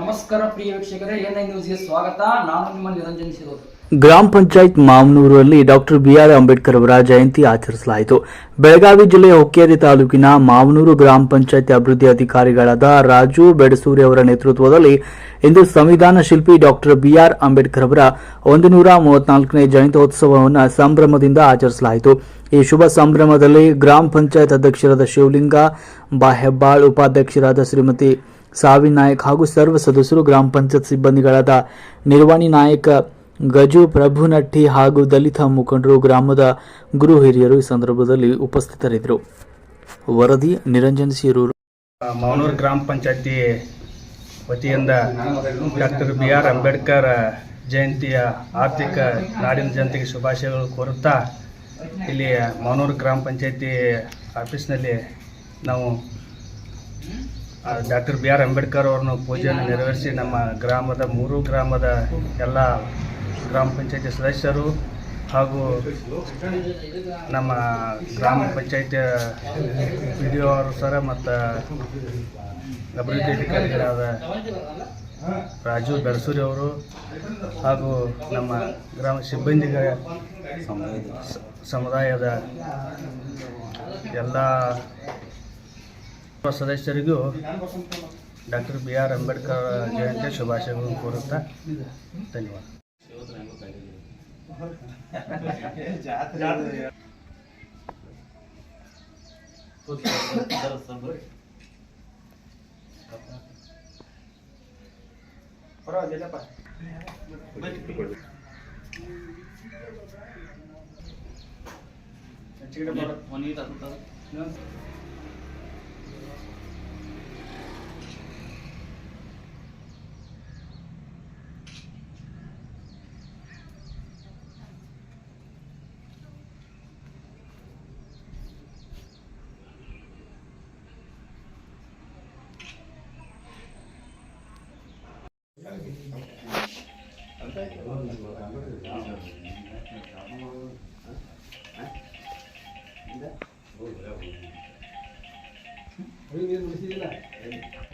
ನಮಸ್ಕಾರ ಪ್ರಿಯ ವೀಕ್ಷಕರೇ, ಎನ್ಐ ನ್ಯೂಸ್ಗೆ ಸ್ವಾಗತ. ನಾನು ನಿಮ್ಮ ನಿರಂಜನ್ ಸಿರೋದು. ಗ್ರಾಮ ಪಂಚಾಯತ್ ಮಾವನೂರಲ್ಲಿ ಡಾಕ್ಟರ್ ಬಿಆರ್ ಅಂಬೇಡ್ಕರ್ ಅವರ ಜಯಂತಿ ಆಚರಿಸಲಾಯಿತು. ಬೆಳಗಾವಿ ಜಿಲ್ಲೆಯ ಹೊಕ್ಕೇರಿ ತಾಲೂಕಿನ ಮಾವನೂರು ಗ್ರಾಮ ಪಂಚಾಯತ್ ಅಭಿವೃದ್ಧಿ ಅಧಿಕಾರಿಗಳಾದ ರಾಜು ಬೆಡಸೂರಿ ಅವರ ನೇತೃತ್ವದಲ್ಲಿ ಇಂದು ಸಂವಿಧಾನ ಶಿಲ್ಪಿ ಡಾಕ್ಟರ್ ಬಿಆರ್ ಅಂಬೇಡ್ಕರ್ ಅವರ ಒಂದು ನೂರ ಮೂವತ್ನಾಲ್ಕನೇ ಜಯಂತ್ಯೋತ್ಸವವನ್ನು ಸಂಭ್ರಮದಿಂದ ಆಚರಿಸಲಾಯಿತು. ಈ ಶುಭ ಸಂಭ್ರಮದಲ್ಲಿ ಗ್ರಾಮ ಪಂಚಾಯತ್ ಅಧ್ಯಕ್ಷರಾದ ಶಿವಲಿಂಗ ಬಾಹೆಬ್ಬಾಳ್ ಉಪಾಧ್ಯಕ್ಷರಾದ ಶ್ರೀಮತಿ ಸಾವಿನ್ ನಾಯಕ್ ಹಾಗೂ ಸರ್ವ ಸದಸ್ಯರು ಗ್ರಾಮ ಪಂಚಾಯತ್ ಸಿಬ್ಬಂದಿಗಳಾದ ನಿರ್ವಾಣಿ ನಾಯಕ ಗಜು ಪ್ರಭುನಟ್ಟಿ ಹಾಗೂ ದಲಿತ ಮುಖಂಡರು ಗ್ರಾಮದ ಗುರು ಹಿರಿಯರು ಈ ಸಂದರ್ಭದಲ್ಲಿ ಉಪಸ್ಥಿತರಿದ್ದರು. ವರದಿ ನಿರಂಜನ್ ಸೀರೂರು ಮಾವನೂರು ಗ್ರಾಮ ಪಂಚಾಯತಿ ವತಿಯಿಂದ ಡಾಕ್ಟರ್ ಬಿ ಆರ್ ಅಂಬೇಡ್ಕರ್ ಜಯಂತಿಯ ಆರ್ಥಿಕ ನಾಡಿನ ಜನತೆಗೆ ಶುಭಾಶಯಗಳು ಕೋರುತ್ತಾ ಇಲ್ಲಿ ಮಾವನೂರು ಗ್ರಾಮ ಪಂಚಾಯತಿ ಆಫೀಸ್ನಲ್ಲಿ ನಾವು ಡಾಕ್ಟರ್ ಬಿ ಆರ್ ಅಂಬೇಡ್ಕರ್ ಅವ್ರನ್ನ ಪೂಜೆಯನ್ನು ನೆರವೇರಿಸಿ ನಮ್ಮ ಗ್ರಾಮದ ಮೂರು ಗ್ರಾಮದ ಎಲ್ಲ ಗ್ರಾಮ ಪಂಚಾಯತಿ ಸದಸ್ಯರು ಹಾಗೂ ನಮ್ಮ ಗ್ರಾಮ ಪಂಚಾಯತಿ ಪಿ ಡಿ ಅವರು ಸರ ಮತ್ತು ಅಭಿವೃದ್ಧಿ ಅಧಿಕಾರಿಗಳಾದ ರಾಜು ಬೆರಸೂರಿ ಅವರು ಹಾಗೂ ನಮ್ಮ ಗ್ರಾಮ ಸಿಬ್ಬಂದಿಗಳ ಸಮುದಾಯದ ಎಲ್ಲ ಸದಸ್ಯರಿಗೂ doctor B R Ambedkar Jayanti ಶುಭಾಶಯಗಳನ್ನು ಕೋರುತ್ತಾ ಧನ್ಯವಾದ. One 我有 dụ như.